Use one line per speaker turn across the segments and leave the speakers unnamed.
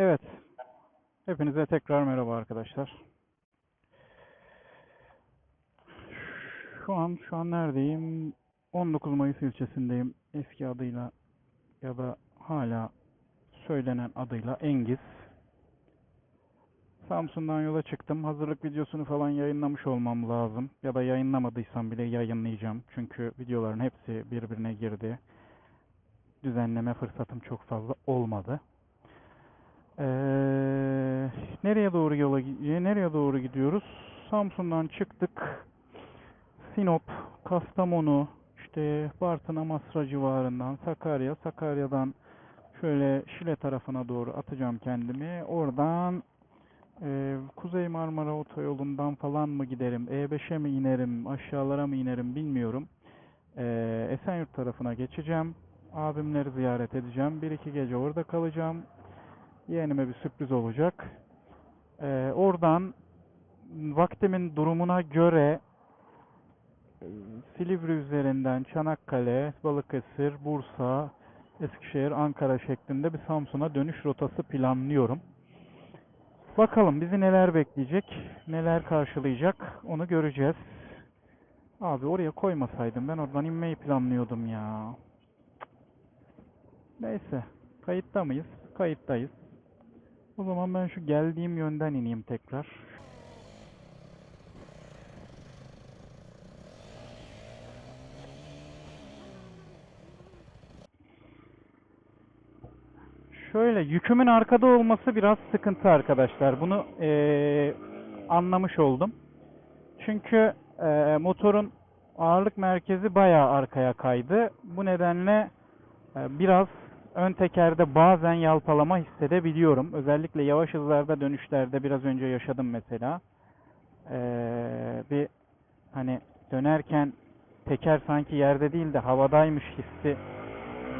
Evet. Hepinize tekrar merhaba arkadaşlar. Şu an şu an neredeyim? 19 Mayıs ilçesindeyim. Eski adıyla ya da hala söylenen adıyla Engiz. Samsun'dan yola çıktım. Hazırlık videosunu falan yayınlamış olmam lazım. Ya da yayınlamadıysam bile yayınlayacağım. Çünkü videoların hepsi birbirine girdi. Düzenleme fırsatım çok fazla olmadı. Ee, nereye doğru yola gi- nereye doğru gidiyoruz? Samsun'dan çıktık. Sinop, Kastamonu, işte Bartın Amasra civarından Sakarya, Sakarya'dan şöyle Şile tarafına doğru atacağım kendimi. Oradan e, Kuzey Marmara Otoyolu'ndan falan mı giderim, E5'e mi inerim, aşağılara mı inerim bilmiyorum. E, Esenyurt tarafına geçeceğim. Abimleri ziyaret edeceğim. Bir iki gece orada kalacağım. Yeğenime bir sürpriz olacak. Ee, oradan vaktimin durumuna göre e, Silivri üzerinden Çanakkale, Balıkesir, Bursa, Eskişehir, Ankara şeklinde bir Samsun'a dönüş rotası planlıyorum. Bakalım bizi neler bekleyecek, neler karşılayacak onu göreceğiz. Abi oraya koymasaydım ben oradan inmeyi planlıyordum ya. Neyse, kayıtta mıyız? Kayıttayız. O zaman ben şu geldiğim yönden ineyim tekrar. Şöyle yükümün arkada olması biraz sıkıntı arkadaşlar. Bunu eee, anlamış oldum. Çünkü eee, motorun ağırlık merkezi bayağı arkaya kaydı. Bu nedenle eee, biraz ön tekerde bazen yalpalama hissedebiliyorum. Özellikle yavaş hızlarda dönüşlerde biraz önce yaşadım mesela. Ee, bir hani dönerken teker sanki yerde değil de havadaymış hissi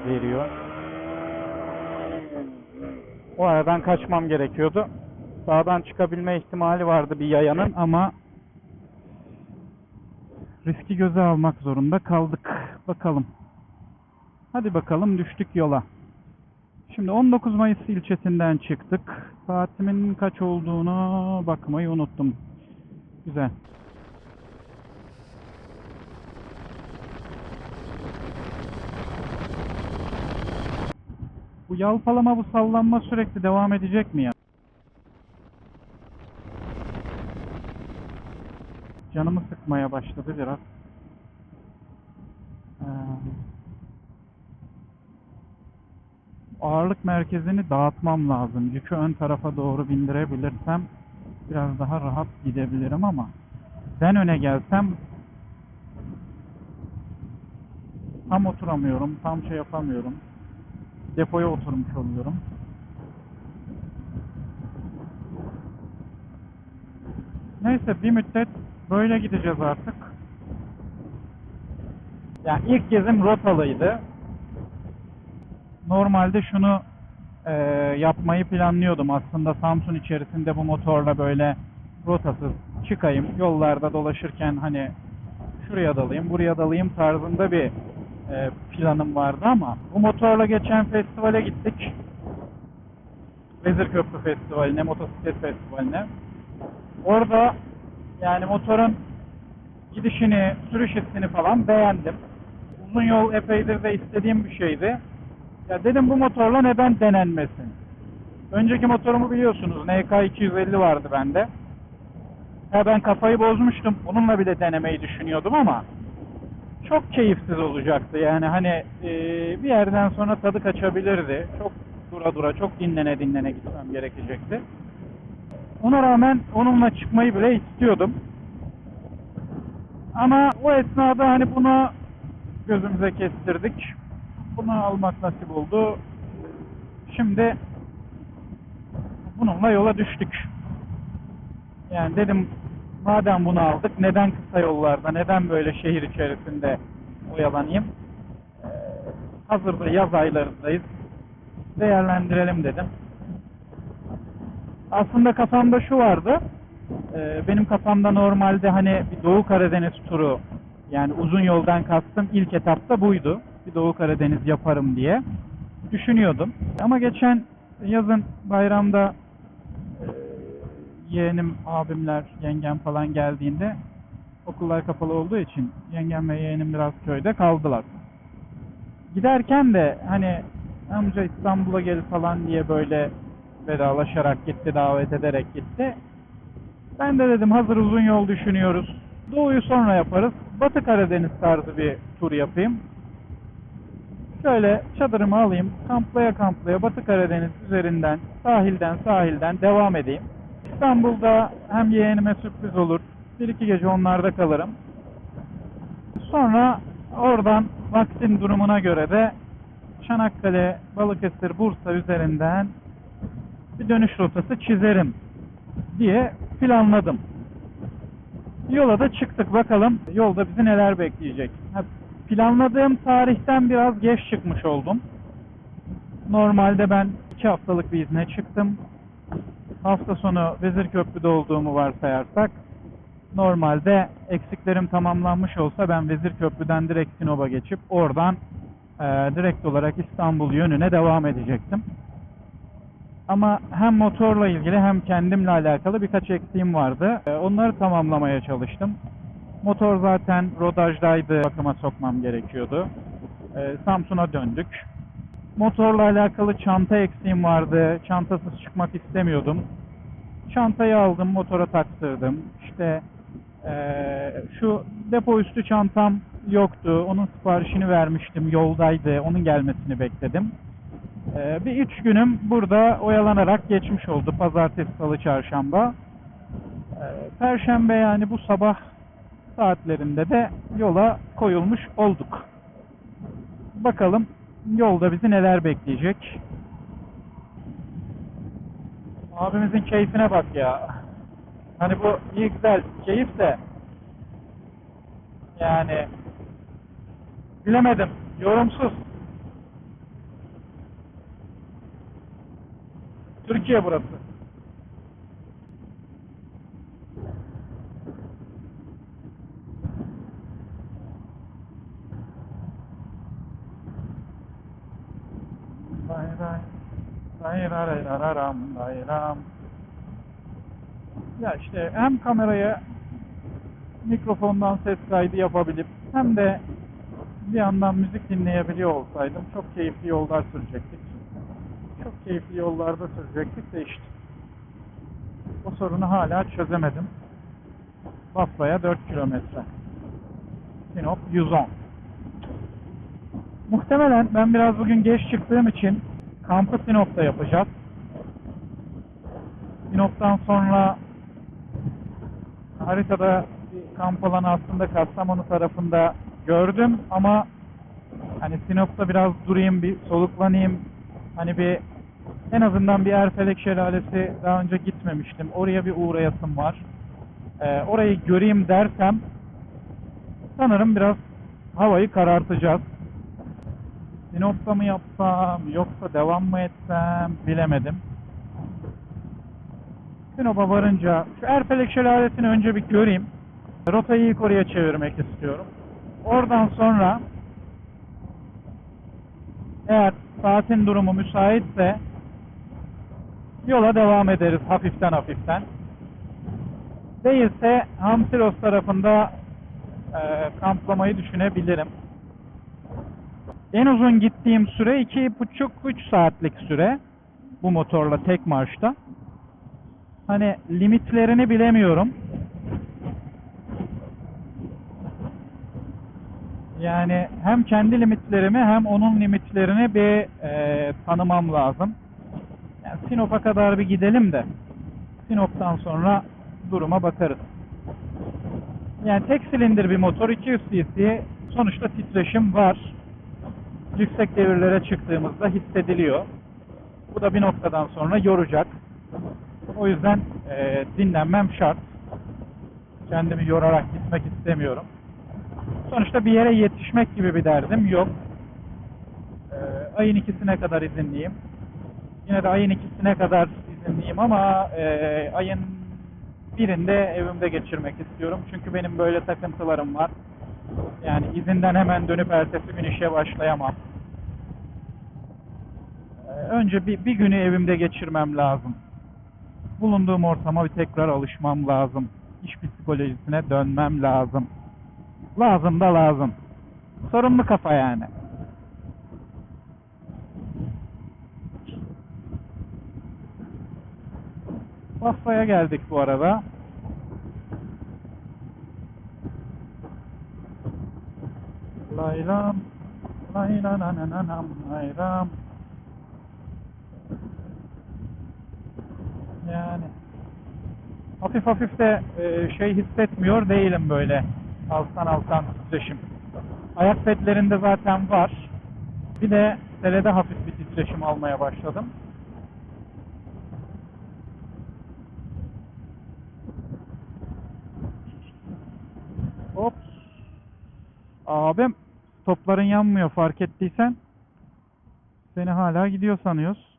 veriyor. O aradan kaçmam gerekiyordu. Sağdan çıkabilme ihtimali vardı bir yayanın ama riski göze almak zorunda kaldık. Bakalım. Hadi bakalım düştük yola. Şimdi 19 Mayıs ilçesinden çıktık. Saatimin kaç olduğunu bakmayı unuttum. Güzel. Bu yalpalama, bu sallanma sürekli devam edecek mi ya? Canımı sıkmaya başladı biraz. Ee, ağırlık merkezini dağıtmam lazım. Yükü ön tarafa doğru bindirebilirsem biraz daha rahat gidebilirim ama ben öne gelsem tam oturamıyorum, tam şey yapamıyorum. Depoya oturmuş oluyorum. Neyse bir müddet böyle gideceğiz artık. Yani ilk gezim rotalıydı normalde şunu e, yapmayı planlıyordum. Aslında Samsun içerisinde bu motorla böyle rotasız çıkayım. Yollarda dolaşırken hani şuraya dalayım, buraya dalayım tarzında bir e, planım vardı ama bu motorla geçen festivale gittik. Vezirköprü Festivali'ne, motosiklet festivaline. Orada yani motorun gidişini, sürüş hissini falan beğendim. Uzun yol epeydir de istediğim bir şeydi. Ya dedim bu motorla neden denenmesin? Önceki motorumu biliyorsunuz. NK 250 vardı bende. Ya ben kafayı bozmuştum. Bununla bile denemeyi düşünüyordum ama çok keyifsiz olacaktı. Yani hani e, bir yerden sonra tadı kaçabilirdi. Çok dura dura, çok dinlene dinlene gitmem gerekecekti. Ona rağmen onunla çıkmayı bile istiyordum. Ama o esnada hani bunu gözümüze kestirdik. Bunu almak nasip oldu. Şimdi bununla yola düştük. Yani dedim madem bunu aldık neden kısa yollarda, neden böyle şehir içerisinde oyalanayım? Ee, hazırda yaz aylarındayız. Değerlendirelim dedim. Aslında kafamda şu vardı. Ee, benim kafamda normalde hani bir Doğu Karadeniz turu yani uzun yoldan kastım ilk etapta buydu. Bir Doğu Karadeniz yaparım diye düşünüyordum. Ama geçen Yazın bayramda e, yeğenim, abimler, yengem falan geldiğinde okullar kapalı olduğu için yengem ve yeğenim biraz köyde kaldılar. Giderken de hani amca İstanbul'a gel falan diye böyle vedalaşarak gitti, davet ederek gitti. Ben de dedim hazır uzun yol düşünüyoruz. Doğuyu sonra yaparız. Batı Karadeniz tarzı bir tur yapayım. Şöyle çadırımı alayım, kamplaya kamplaya Batı Karadeniz üzerinden, sahilden sahilden devam edeyim. İstanbul'da hem yeğenime sürpriz olur, bir iki gece onlarda kalırım. Sonra oradan vaktin durumuna göre de Çanakkale, Balıkesir, Bursa üzerinden bir dönüş rotası çizerim diye planladım. Yola da çıktık bakalım yolda bizi neler bekleyecek. Planladığım tarihten biraz geç çıkmış oldum. Normalde ben iki haftalık bir izne çıktım. Hafta sonu Vezirköprü'de olduğumu varsayarsak normalde eksiklerim tamamlanmış olsa ben Vezirköprü'den direkt Sinop'a geçip oradan eee, direkt olarak İstanbul yönüne devam edecektim. Ama hem motorla ilgili hem kendimle alakalı birkaç eksiğim vardı. Eee, Onları tamamlamaya çalıştım. Motor zaten rodajdaydı, bakıma sokmam gerekiyordu. Eee, Samsun'a döndük. Motorla alakalı çanta eksiğim vardı. Çantasız çıkmak istemiyordum. Çantayı aldım, motora taktırdım. İşte eee, şu depo üstü çantam yoktu. Onun siparişini vermiştim. Yoldaydı. Onun gelmesini bekledim. Eee, bir üç günüm burada oyalanarak geçmiş oldu. Pazartesi, salı, çarşamba. Eee, Perşembe yani bu sabah saatlerinde de yola koyulmuş olduk. Bakalım yolda bizi neler bekleyecek. Abimizin keyfine bak ya. Hani bu iyi güzel keyif de yani bilemedim. Yorumsuz. Türkiye burası. Bayram, bayrarararam, bayram. Ya işte hem kameraya mikrofondan ses kaydı yapabilip hem de bir yandan müzik dinleyebiliyor olsaydım çok keyifli yollar sürecektik. Çok keyifli yollarda sürecektik de işte. O sorunu hala çözemedim. Bafra'ya 4 kilometre. Sinop 110. Muhtemelen ben biraz bugün geç çıktığım için kampı Sinop'ta yapacağız. Sinop'tan sonra haritada bir kamp alanı aslında Kastamonu tarafında gördüm ama hani Sinop'ta biraz durayım, bir soluklanayım. Hani bir en azından bir Erfelek Şelalesi daha önce gitmemiştim. Oraya bir uğrayasım var. Ee, orayı göreyim dersem sanırım biraz havayı karartacağız. Sinop'ta mı yapsam yoksa devam mı etsem bilemedim. Sinop'a varınca şu Erfelek Şelalesi'ni önce bir göreyim. Rotayı ilk oraya çevirmek istiyorum. Oradan sonra eğer saatin durumu müsaitse yola devam ederiz hafiften hafiften. Değilse Hamsilos tarafında e, kamplamayı düşünebilirim. En uzun gittiğim süre iki buçuk üç saatlik süre bu motorla tek marşta. Hani limitlerini bilemiyorum. Yani hem kendi limitlerimi hem onun limitlerini bir e, tanımam lazım. Yani Sinop'a kadar bir gidelim de Sinop'tan sonra duruma bakarız. Yani tek silindir bir motor 200 cc sonuçta titreşim var. Yüksek devirlere çıktığımızda hissediliyor. Bu da bir noktadan sonra yoracak. O yüzden e, dinlenmem şart. Kendimi yorarak gitmek istemiyorum. Sonuçta bir yere yetişmek gibi bir derdim yok. Ee, ayın ikisine kadar izinliyim. Yine de ayın ikisine kadar izinliyim ama e, ayın birinde evimde geçirmek istiyorum. Çünkü benim böyle takıntılarım var. Yani izinden hemen dönüp ertesi gün işe başlayamam. Ee, önce bir, bir günü evimde geçirmem lazım. Bulunduğum ortama bir tekrar alışmam lazım. İş psikolojisine dönmem lazım. Lazım da lazım. Sorumlu kafa yani. Bafra'ya geldik bu arada. Laylam, laylanananam, laylam. Yani hafif hafif de e, şey hissetmiyor değilim böyle alttan alttan titreşim. Ayak petlerinde zaten var. Bir de selede hafif bir titreşim almaya başladım. Hop. Abim topların yanmıyor fark ettiysen. Seni hala gidiyor sanıyoruz.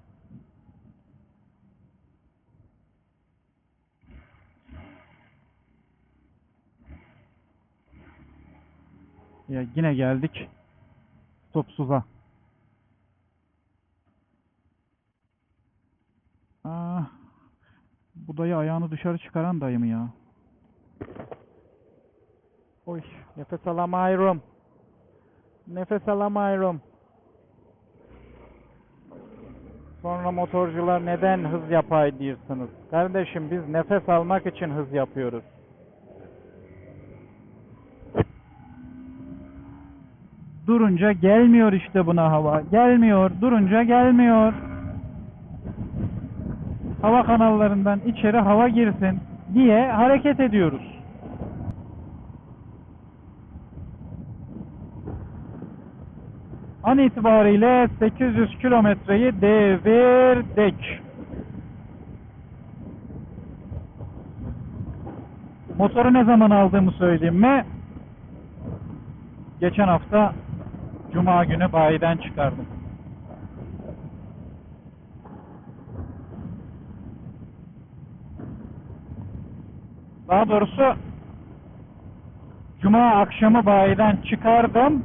Ya yine geldik. Topsuza. Ah, bu dayı ayağını dışarı çıkaran dayı mı ya? Oy, nefes alamıyorum. Nefes alamıyorum. Sonra motorcular neden hız yapay diyorsunuz? Kardeşim biz nefes almak için hız yapıyoruz. Durunca gelmiyor işte buna hava. Gelmiyor. Durunca gelmiyor. Hava kanallarından içeri hava girsin diye hareket ediyoruz. An itibariyle 800 kilometreyi devirdik. Motoru ne zaman aldığımı söyleyeyim mi? Geçen hafta Cuma günü bayiden çıkardım. Daha doğrusu Cuma akşamı bayiden çıkardım.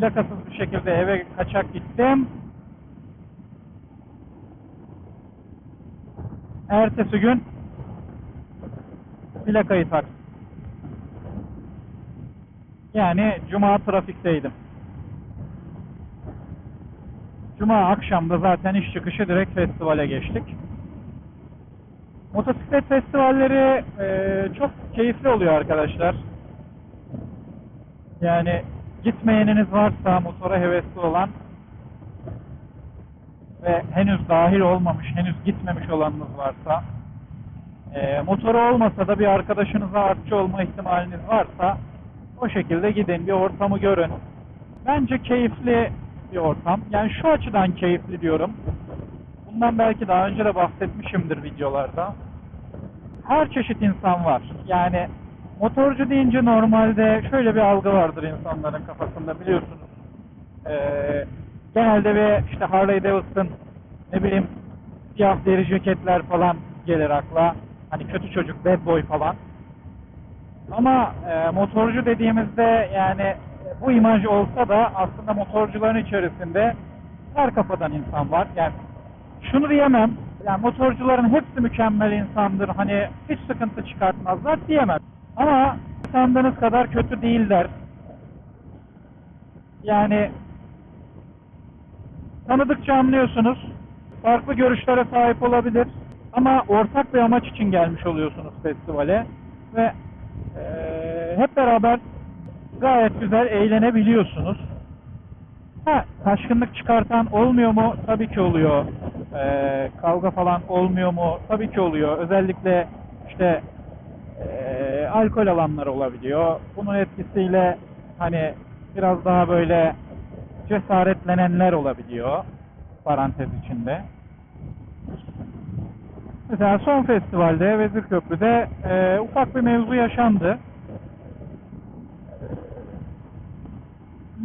Plakasız bir şekilde eve kaçak gittim. Ertesi gün plakayı taktım. Yani cuma trafikteydim. Cuma akşamda zaten iş çıkışı direkt festivale geçtik. Motosiklet festivalleri eee, çok keyifli oluyor arkadaşlar. Yani gitmeyeniniz varsa motora hevesli olan ve henüz dahil olmamış, henüz gitmemiş olanınız varsa eee, motoru olmasa da bir arkadaşınıza artçı olma ihtimaliniz varsa o şekilde gidin, bir ortamı görün. Bence keyifli bir ortam. Yani şu açıdan keyifli diyorum. Bundan belki daha önce de bahsetmişimdir videolarda. Her çeşit insan var. Yani motorcu deyince normalde şöyle bir algı vardır insanların kafasında biliyorsunuz. Ee, genelde ve işte Harley Davidson ne bileyim siyah deri ceketler falan gelir akla. Hani kötü çocuk, bad boy falan. Ama e, motorcu dediğimizde yani e, bu imaj olsa da aslında motorcuların içerisinde her kafadan insan var. Yani şunu diyemem. Yani motorcuların hepsi mükemmel insandır. Hani hiç sıkıntı çıkartmazlar diyemem. Ama sandığınız kadar kötü değiller. Yani tanıdıkça anlıyorsunuz. Farklı görüşlere sahip olabilir. Ama ortak bir amaç için gelmiş oluyorsunuz festivale. Ve eee, hep beraber gayet güzel eğlenebiliyorsunuz. Ha, taşkınlık çıkartan olmuyor mu? Tabii ki oluyor. Ee, kavga falan olmuyor mu? Tabii ki oluyor. Özellikle işte alkol alanlar olabiliyor. Bunun etkisiyle hani biraz daha böyle cesaretlenenler olabiliyor. Parantez içinde. Mesela son festivalde Vezirköprü'de ee, ufak bir mevzu yaşandı.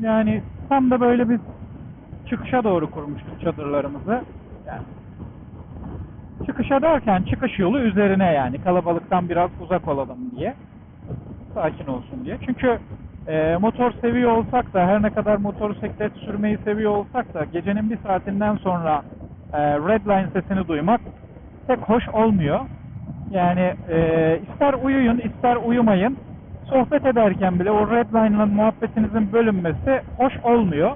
Yani tam da böyle biz çıkışa doğru kurmuştuk çadırlarımızı. Yani çıkışa derken çıkış yolu üzerine yani kalabalıktan biraz uzak olalım diye. Sakin olsun diye. Çünkü
e, motor seviyor olsak da her ne kadar motosiklet sürmeyi seviyor olsak da gecenin bir saatinden sonra e, redline sesini duymak pek hoş olmuyor. Yani e, ister uyuyun ister uyumayın sohbet ederken bile o redline'la muhabbetinizin bölünmesi hoş olmuyor.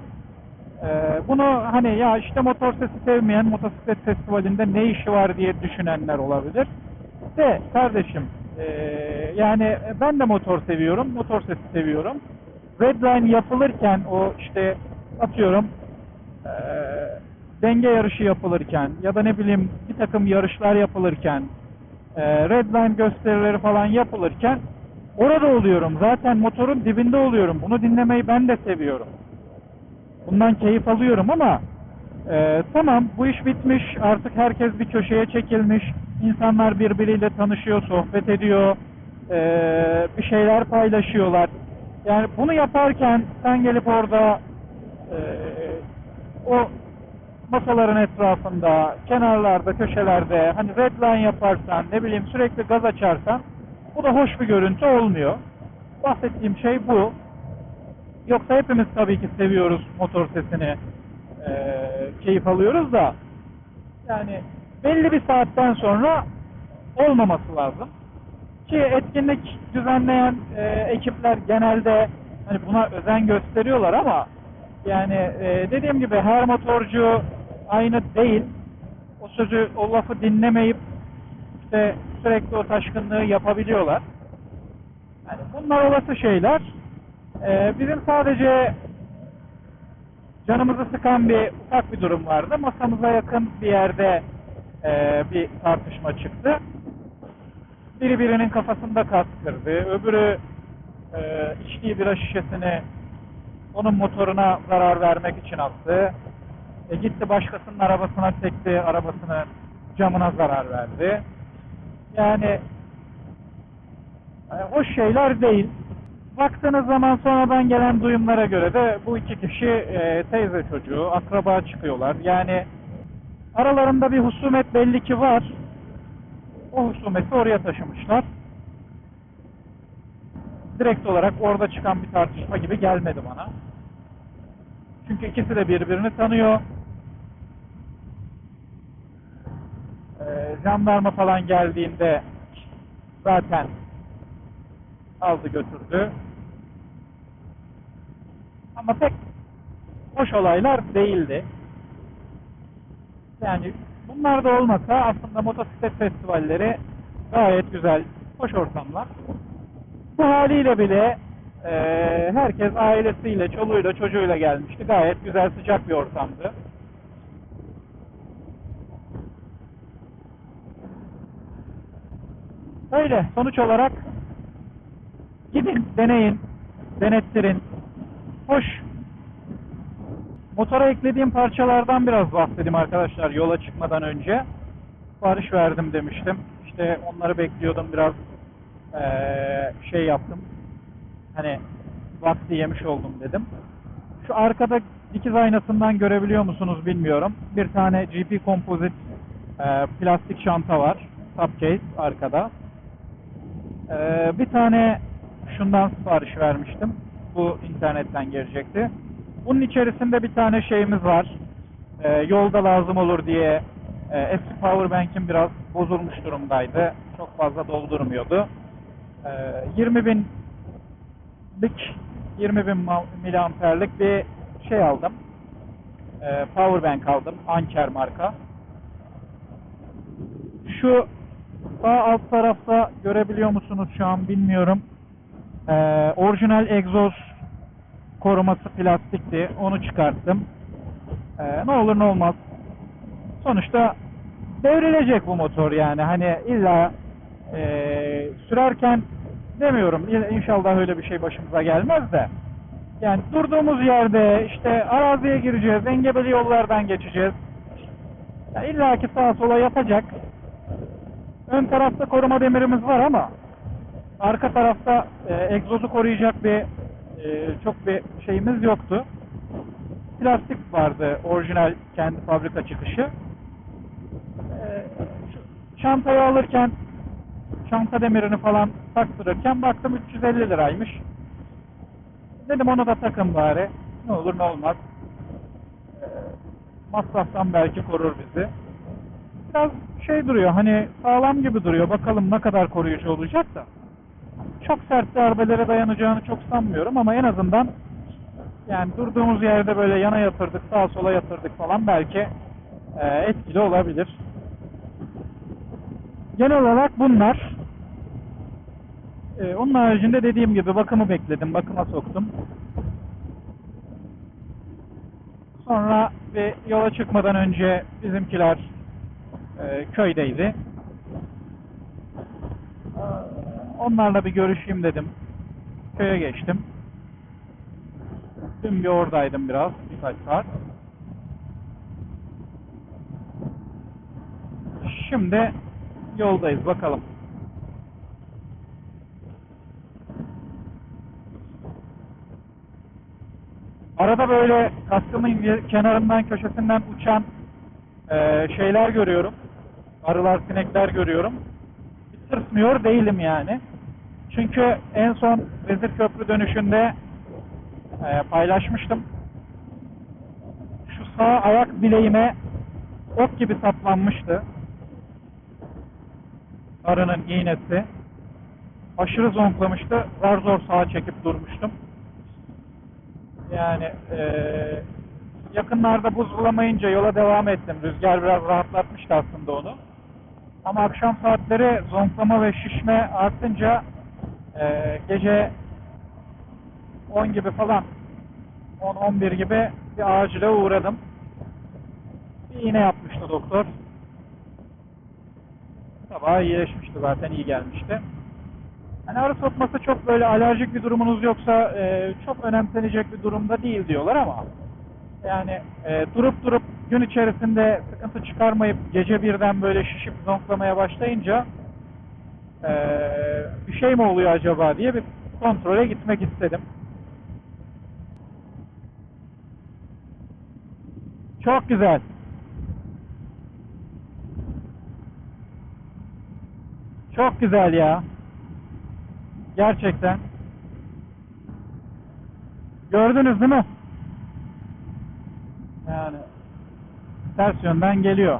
Ee, bunu hani ya işte motor sesi sevmeyen motosiklet festivalinde ne işi var diye düşünenler olabilir. De kardeşim ee, yani ben de motor seviyorum, motor sesi seviyorum. Redline yapılırken o işte atıyorum ee, denge yarışı yapılırken ya da ne bileyim bir takım yarışlar yapılırken ee, redline gösterileri falan yapılırken orada oluyorum. Zaten motorun dibinde oluyorum. Bunu dinlemeyi ben de seviyorum. Bundan keyif alıyorum ama e, tamam bu iş bitmiş. Artık herkes bir köşeye çekilmiş. İnsanlar birbiriyle tanışıyor, sohbet ediyor. e, bir şeyler paylaşıyorlar. Yani bunu yaparken sen gelip orada e, o masaların etrafında, kenarlarda, köşelerde hani redline yaparsan, ne bileyim sürekli gaz açarsan bu da hoş bir görüntü olmuyor. Bahsettiğim şey bu. Yoksa hepimiz tabii ki seviyoruz motor sesini, eee, keyif alıyoruz da yani belli bir saatten sonra olmaması lazım. Ki etkinlik düzenleyen eee, ekipler genelde hani buna özen gösteriyorlar ama yani eee, dediğim gibi her motorcu aynı değil. O sözü, o lafı dinlemeyip işte sürekli o taşkınlığı yapabiliyorlar. Yani bunlar olası şeyler. Ee, bizim sadece canımızı sıkan bir ufak bir durum vardı. Masamıza yakın bir yerde e, bir tartışma çıktı. Biri birinin kafasında kas kırdı. Öbürü e, içtiği bira şişesini onun motoruna zarar vermek için attı. E, gitti başkasının arabasına çekti, arabasının camına zarar verdi. Yani e, hoş şeyler değil. Baktığınız zaman sonradan gelen duyumlara göre de bu iki kişi e, teyze çocuğu, akraba çıkıyorlar. Yani aralarında bir husumet belli ki var. O husumeti oraya taşımışlar. Direkt olarak orada çıkan bir tartışma gibi gelmedi bana. Çünkü ikisi de birbirini tanıyor. Ee, jandarma falan geldiğinde zaten aldı götürdü. Ama pek hoş olaylar değildi. Yani bunlar da olmasa aslında motosiklet festivalleri gayet güzel, hoş ortamlar. Bu haliyle bile eee, herkes ailesiyle, çoluğuyla, çocuğuyla gelmişti. Gayet güzel, sıcak bir ortamdı. Öyle. Sonuç olarak gidin, deneyin, denettirin. Hoş. Motora eklediğim parçalardan biraz bahsedeyim arkadaşlar yola çıkmadan önce. Sipariş verdim demiştim. İşte onları bekliyordum biraz eee, şey yaptım. Hani vakti yemiş oldum dedim. Şu arkada dikiz aynasından görebiliyor musunuz bilmiyorum. Bir tane GP Composite eee, plastik çanta var. Top case arkada. Ee, bir tane şundan sipariş vermiştim. Bu internetten gelecekti. Bunun içerisinde bir tane şeyimiz var. Ee, yolda lazım olur diye e, eski powerbank'im biraz bozulmuş durumdaydı. Çok fazla doldurmuyordu. Ee, 20 binlik 20 bin miliamperlik bir şey aldım. Ee, powerbank aldım. Anker marka. Şu sağ alt tarafta görebiliyor musunuz şu an bilmiyorum. Ee, orijinal egzoz koruması plastikti. Onu çıkarttım. Ee, ne olur ne olmaz. Sonuçta devrilecek bu motor yani. Hani illa e, sürerken demiyorum. İnşallah öyle bir şey başımıza gelmez de. Yani durduğumuz yerde işte araziye gireceğiz, engebeli yollardan geçeceğiz. Ya illa ki sağa sola yapacak. Ön tarafta koruma demirimiz var ama arka tarafta e, egzozu koruyacak bir e, çok bir şeyimiz yoktu. Plastik vardı orijinal kendi fabrika çıkışı. E, çantayı alırken çanta demirini falan taktırırken baktım 350 liraymış. Dedim onu da takın bari. Ne olur ne olmaz. Ee, masraftan belki korur bizi. Biraz şey duruyor hani sağlam gibi duruyor. Bakalım ne kadar koruyucu olacak da. Çok sert darbelere dayanacağını çok sanmıyorum ama en azından yani durduğumuz yerde böyle yana yatırdık, sağa sola yatırdık falan belki e, etkili olabilir. Genel olarak bunlar. E, onun haricinde dediğim gibi bakımı bekledim, bakıma soktum. Sonra bir yola çıkmadan önce bizimkiler e, köydeydi. E, onlarla bir görüşeyim dedim. Köye geçtim. Dün bir oradaydım biraz, birkaç saat. Şimdi yoldayız bakalım. Arada böyle kaskımın kenarından köşesinden uçan e, şeyler görüyorum. Arılar, sinekler görüyorum. Hiç tırsmıyor değilim yani. Çünkü en son Vezir Köprü dönüşünde e, paylaşmıştım. Şu sağ ayak bileğime ok gibi saplanmıştı. Arının iğnesi. Aşırı zonklamıştı. Zar zor sağa çekip durmuştum. Yani eee, yakınlarda buz bulamayınca yola devam ettim. Rüzgar biraz rahatlatmıştı aslında onu. Ama akşam saatleri zonklama ve şişme artınca eee, gece 10 gibi falan 10-11 gibi bir acile uğradım. Bir iğne yapmıştı doktor. Sabah iyileşmişti zaten iyi gelmişti. Hani arı sokması çok böyle alerjik bir durumunuz yoksa e, çok önemsenecek bir durumda değil diyorlar ama yani e, durup durup gün içerisinde sıkıntı çıkarmayıp gece birden böyle şişip zonklamaya başlayınca e, bir şey mi oluyor acaba diye bir kontrole gitmek istedim. Çok güzel. Çok güzel ya. Gerçekten. Gördünüz değil mi? Yani ters yönden geliyor.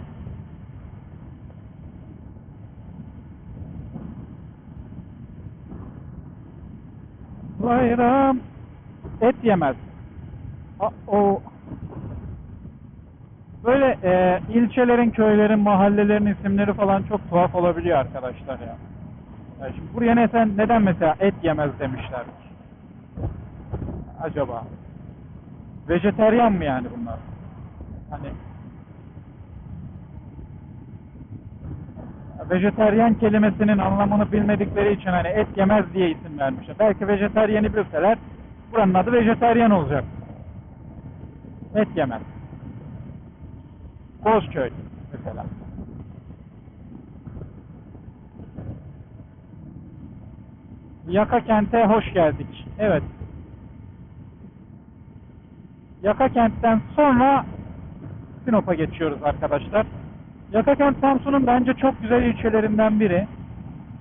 Bayram et yemez. O böyle e, ilçelerin, köylerin, mahallelerin isimleri falan çok tuhaf olabiliyor arkadaşlar ya. Ya şimdi buraya neden, neden mesela et yemez demişler? Acaba? Vejeteryan mı yani bunlar? Hani vejeteryan kelimesinin anlamını bilmedikleri için hani et yemez diye isim vermişler. Belki vejeteryeni bilseler buranın adı vejeteryan olacak. Et yemez. Bozköy mesela. Yaka kente hoş geldik. Evet. Yaka kentten sonra Sinop'a geçiyoruz arkadaşlar. Yaka kent Samsun'un bence çok güzel ilçelerinden biri.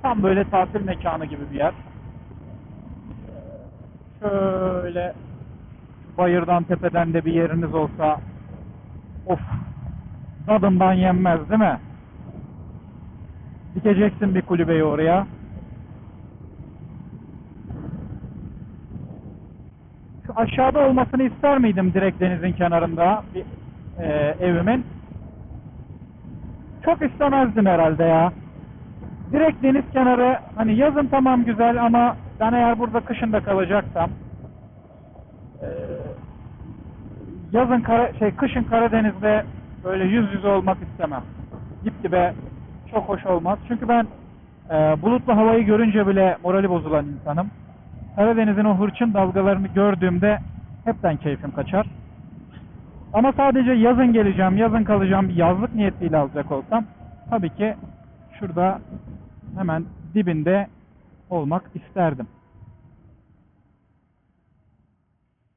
Tam böyle tatil mekanı gibi bir yer. Şöyle bayırdan tepeden de bir yeriniz olsa of tadından yenmez değil mi? Dikeceksin bir kulübeyi oraya. Şu aşağıda olmasını ister miydim direkt denizin kenarında bir e, evimin? Çok istemezdim herhalde ya. Direkt deniz kenarı hani yazın tamam güzel ama ben eğer burada kışın da kalacaksam e, yazın kara, şey kışın Karadeniz'de böyle yüz yüze olmak istemem. Dip dibe çok hoş olmaz. Çünkü ben e, bulutlu havayı görünce bile morali bozulan insanım. Karadeniz'in o hırçın dalgalarını gördüğümde hepten keyfim kaçar. Ama sadece yazın geleceğim, yazın kalacağım, yazlık niyetiyle alacak olsam tabii ki şurada hemen dibinde olmak isterdim.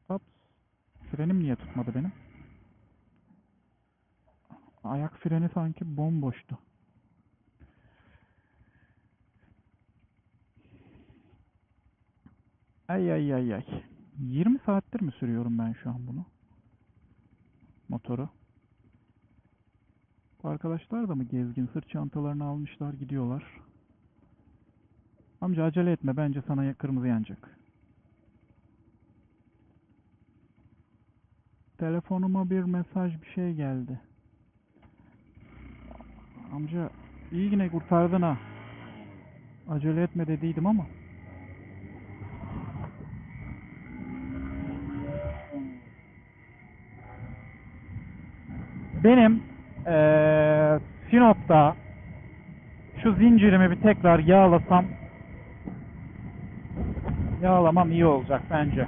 Ops. Frenim niye tutmadı benim? Ayak freni sanki bomboştu. Ay ay ay ay.
20 saattir mi sürüyorum ben şu an bunu? Motoru. Bu arkadaşlar da mı gezgin sırt çantalarını almışlar gidiyorlar. Amca acele etme bence sana kırmızı yanacak. Telefonuma bir mesaj bir şey geldi. Amca iyi yine kurtardın ha. Acele etme dediydim ama. Benim eee Sinop'ta şu zincirimi bir tekrar yağlasam yağlamam iyi olacak bence.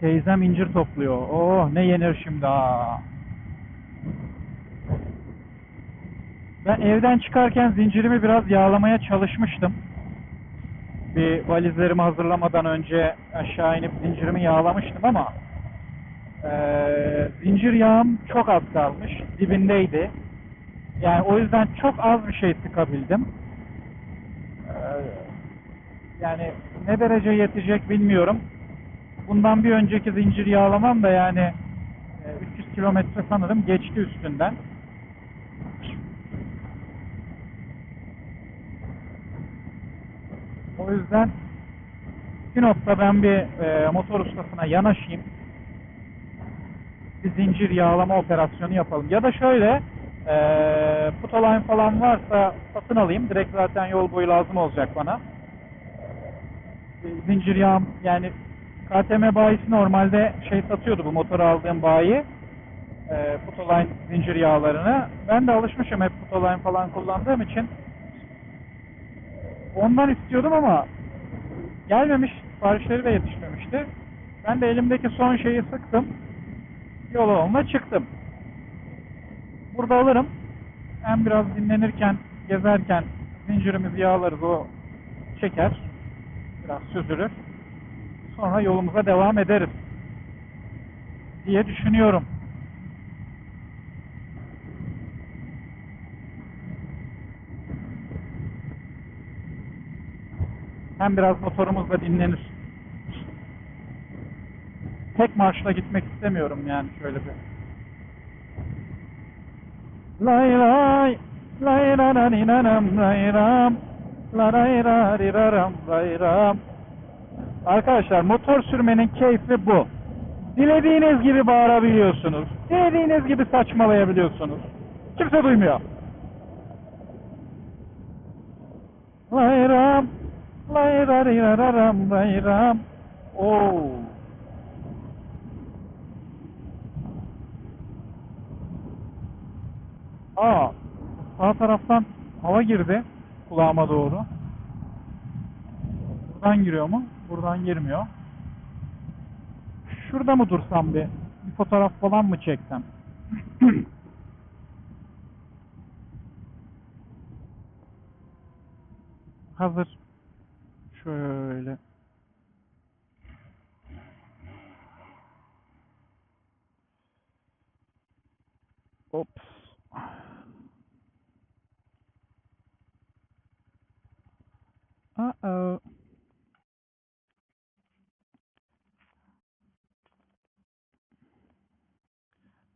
Teyzem incir topluyor. Oh ne yenir şimdi ha. Ben evden çıkarken zincirimi biraz yağlamaya çalışmıştım. Bir valizlerimi hazırlamadan önce aşağı inip zincirimi yağlamıştım ama eee, zincir yağım çok az kalmış. Dibindeydi. Yani o yüzden çok az bir şey sıkabildim. Eee, yani ne derece yetecek bilmiyorum. Bundan bir önceki zincir yağlamam da yani e, 300 kilometre sanırım geçti üstünden. O yüzden Sinop'ta ben bir e, motor ustasına yanaşayım. Bir zincir yağlama operasyonu yapalım. Ya da şöyle e, Putoline falan varsa satın alayım. Direkt zaten yol boyu lazım olacak bana. Zincir yağım yani KTM bayisi normalde şey satıyordu bu motoru aldığım bayi. E, Putoline zincir yağlarını. Ben de alışmışım hep Putoline falan kullandığım için. Ondan istiyordum ama gelmemiş, siparişleri de yetişmemişti. Ben de elimdeki son şeyi sıktım. Yola onunla çıktım. Burada alırım. Hem biraz dinlenirken, gezerken zincirimizi yağlarız o çeker. Biraz süzülür. Sonra yolumuza devam ederiz. Diye düşünüyorum. Hem biraz motorumuz da dinlenir. Tek marşla gitmek istemiyorum yani şöyle bir. Lay lay lay ra ra ni ra ram lay ram la ray ra ri ra ram lay ram Arkadaşlar motor sürmenin keyfi bu. Dilediğiniz gibi bağırabiliyorsunuz. Dilediğiniz gibi saçmalayabiliyorsunuz. Kimse duymuyor. Lay ram lay ra ri ra ram lay ram Oo. Aa, sağ taraftan hava girdi kulağıma doğru. Buradan giriyor mu? Buradan girmiyor. Şurada mı dursam bir? Bir fotoğraf falan mı çeksem? Hazır. Şöyle. Ops. Uh-oh.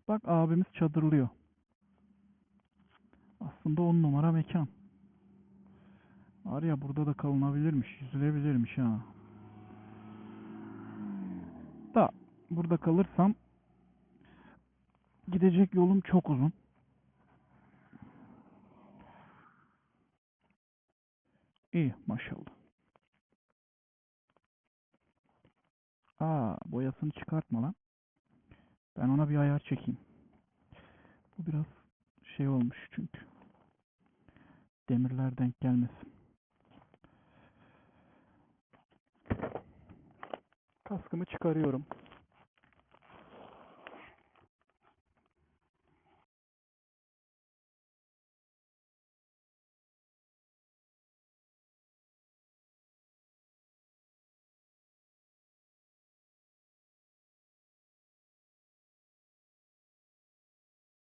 Bak abimiz çadırlıyor. Aslında on numara mekan. Var ya burada da kalınabilirmiş, yüzülebilirmiş ha. Da burada kalırsam gidecek yolum çok uzun. İyi maşallah. Aa boyasını çıkartma lan. Ben ona bir ayar çekeyim. Bu biraz şey olmuş çünkü. Demirler denk gelmesin. Kaskımı çıkarıyorum.